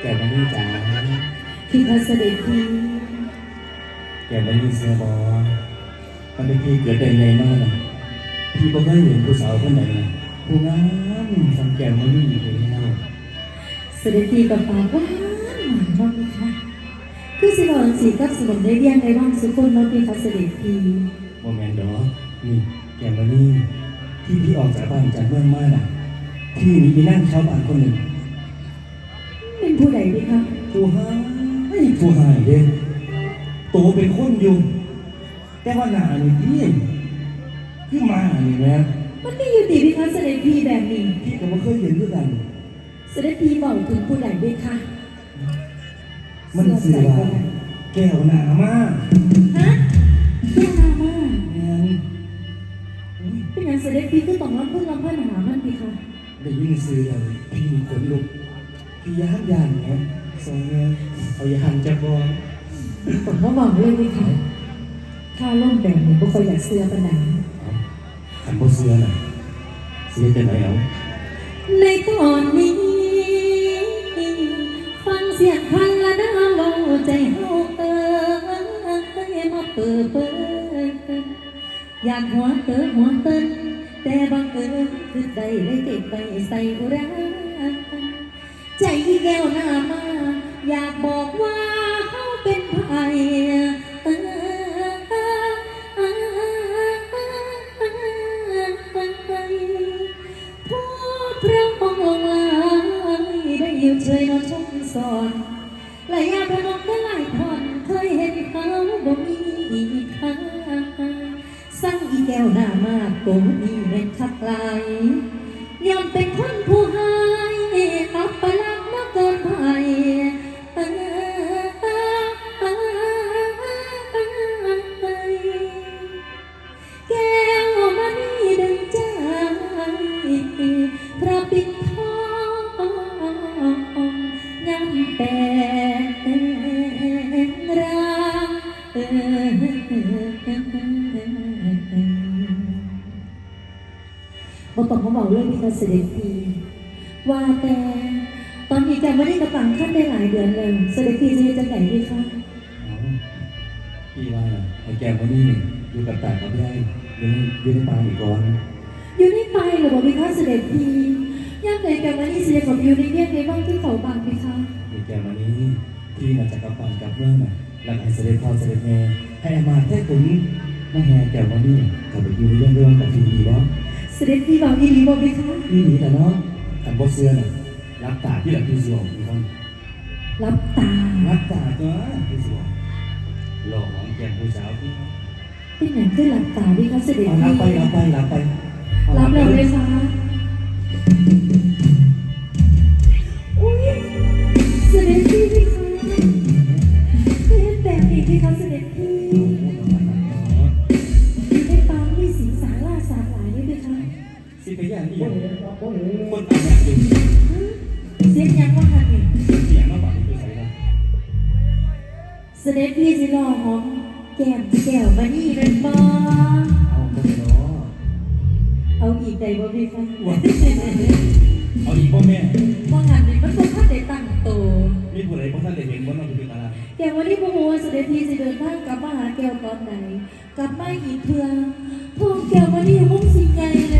แกมานี่จ๋าพี่พระเสด็จพี่แกมานี่เสียบอมันเป็นพี่เกิดได้ไงมากนะพี่บ่เคยเห็นผู้สาวคนไหนนะผู้งามสังแกมานี่อยู่แล้วเสด็จพี่กับปากหวาหวานมากเลยค่ะคือสิบอกสีกับสมได้เรียงในบ้านสุขคนเนาะพี่พระเสด็จพี่โมเมนต์ดอกนี่แกมานี่ที่พี่ออกจากบ้านจากเมืองมาน่ะพี่มีนั่งชาวบ้านคนหนึ่ง ผู้ใดดีคะผู้หายผู้หายเด้โตเป็นคนอยู่ แต่ว่าหน้านี่พี่คือมานี่แหละมันไม่อยู่ดีพี่พระเสด็จพี่แบบนี้พี่ก็ไม่เคยเห็นด้วยกัน เสด็จพี่บอกถึงผู้ใดดีคะมันสื่อว่าแก้วหนามากฮะแก้วนามาแม่นเป็นอย่างเสด็จพี่คือต้องรับเพื่อนรับเพื่อนหามันดีคะได้ยินสื่อแล้วพี่ขนลุก พี่ยานยานเนี่ยสองเนี่ยเอายานจะบอผมก็บอกเลยดีคะถ้าล่วมแบบนี้พวกเขาอยากเสื้อปัญหาขันบ่เสื้อน่ะเสื้อจะไหนเอาในตอนนี้ ฟังเสียงพันละดาวเราใจเฮาเตยมาเปิดเปิดอยากหัวเตอหัวเต้นแต่บังเอิญคือใจได้เก็บไปใส่อุรา ใจแก้วหน้ามา อยากบอกว่าเขาเป็นไผ่ผู้พระองค์ลงลายได้อยู่เฉยนอนชมสอนและยาพนมก็หลายทอนเคยเห็นเขาบ่มีอีกทางสั่งอีแก้วหน้ามากโกมีแม่นคักไหลายยอมเป็นคนผู้หา บ่ต้องมาบอกเรื่องที่เขาเสด็จพีว่าแต่ตอนนี้แกไม่ได้กระตังขั้นได้หลายเดือนเลยเสด็จพีจะจะไหนดีคะเอาพี่ว่าน่ะไอ้แก้วมานี่อยู่กับตากับยายอยู่ในอยู่ในป่าอีกก่อนอยู่ในไปหรือบอกพี่คะเสด็จพีย่ำไหนแกมานี่เสียของอยู่ในเรียกในบ้านที่เขาบางพี่คะไอ้แก้วมานี่พี่มาจากกับป่านกับเมืองน่ะแล้วให้เสด็จพ่อเสด็จแม่ให้อามาตย์ให้ขุนมาแห่แก้วมานี่กลับไปอยู่เรื่องเรื่องกับทีดีบ่เสด็จพีบอกอีหลีบอกพี่คะนี่นี่แต่เนาะขันบ่เสื้อน่ะรับตาที่หลังที่สวมทุกคนรับตารับตาตัวที่สวมหล่อของแก้มผู้สาวที่เป็นอย่างที่หลับตาพี่คะเสด็จเอาพีรับไปรับไปรับไปอารับเลยเลยคะ สิไปย่างนี่คนตายอย่างเดียวเสียงยังว่าหันนี่เสียงมาบอกที่ไปใส่กันเสด็จพี่สิรอหอมแก้มแก้วมานี่เป็นบ่เอาไปเนาะเอาอีกใดบ่พี่คะเอาอีกพ่อแม่ว่าหันนี่มันบ่ทันได้ตั้งโตวมีผู้ใดพวกท่านได้เห็นว่าน้องเป็นอะไรแก้ววันนี้โมโหเสด็จพี่จะเดินทางกลับมาหาแก้วตอนไหนกลับมาอีกเทื่อทองแก้ววันนี้มุ่งสิ่งใดแล้วคือสิเห็นอย่าง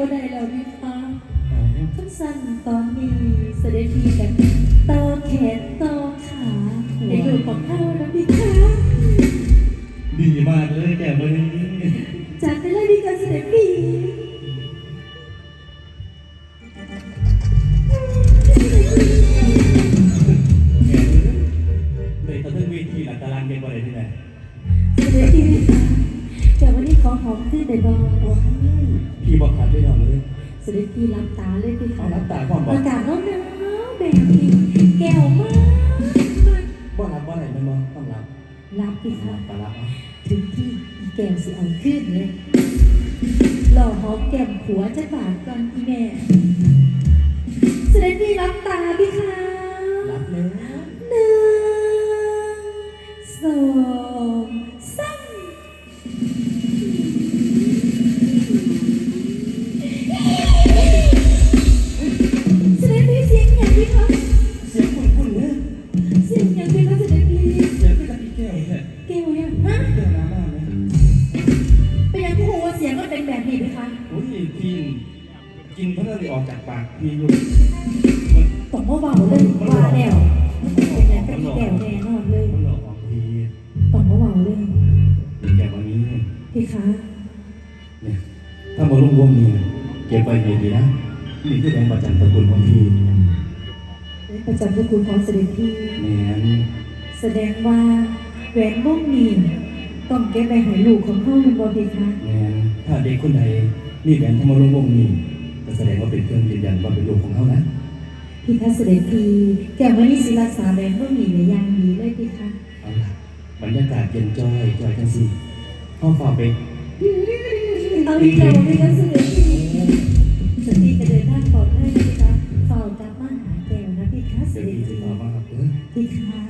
บ่ได้แล้วพี่คะทั้งสั้นตอนนี้เสด็จพี่กันต่อแขนต่อขาในลูกของเขานะพี่คะดีมากเลยแกวันนี้จัดไปเลยพี่คะเสด็จพี่แกเลยตอนเรื่องเวทีหลักตารางเป็นอะไรที่ไหนเสด็จพี่คะแต่วันนี้ขอหอมขึ้นได้บ่โอ้ เลยเสด็จพี่รับตาเลยพี่เอาคะรับตาความบอกอากาศร้อนหนาวแบบนี้แก้วมากบ่รับบ่ไหนไม่มองต้องรับรับพี่คะตารับถึงที่อีแก้วสิเอาขึ้นเลยหล่อหอมแก้มผัวจะบาดก่อนพี่แม่ ดงว่าแหวนวงนี้ต้องเก็บไปให้ลูกของเขาเป็นบอดีคะแม่นถ้าเด็กคนใดมีแหวนถ้ามาลุ่มวงนี้ก็แสดงว่าเป็นเครื่องยืนยันว่าเป็นลูกของเขานะพี่คะเสด็จพี่แก้ววันนี้ศิรักษาแหวนวงนี้ในอย่างดีเลยพี่คะเอาล่ะบรรยากาศเย็นจ้อยจ้อยจังสิห้องฝากไปเอาดีใจพี่คะเสด็จพี่สติจะเดินทางปลอดภัยนะพี่คะเฝ้ากลับมาหาแก้วนะพี่คะเสเดี๋ยวด็จพี่จะพี่ขอมาครับเออพี่คะ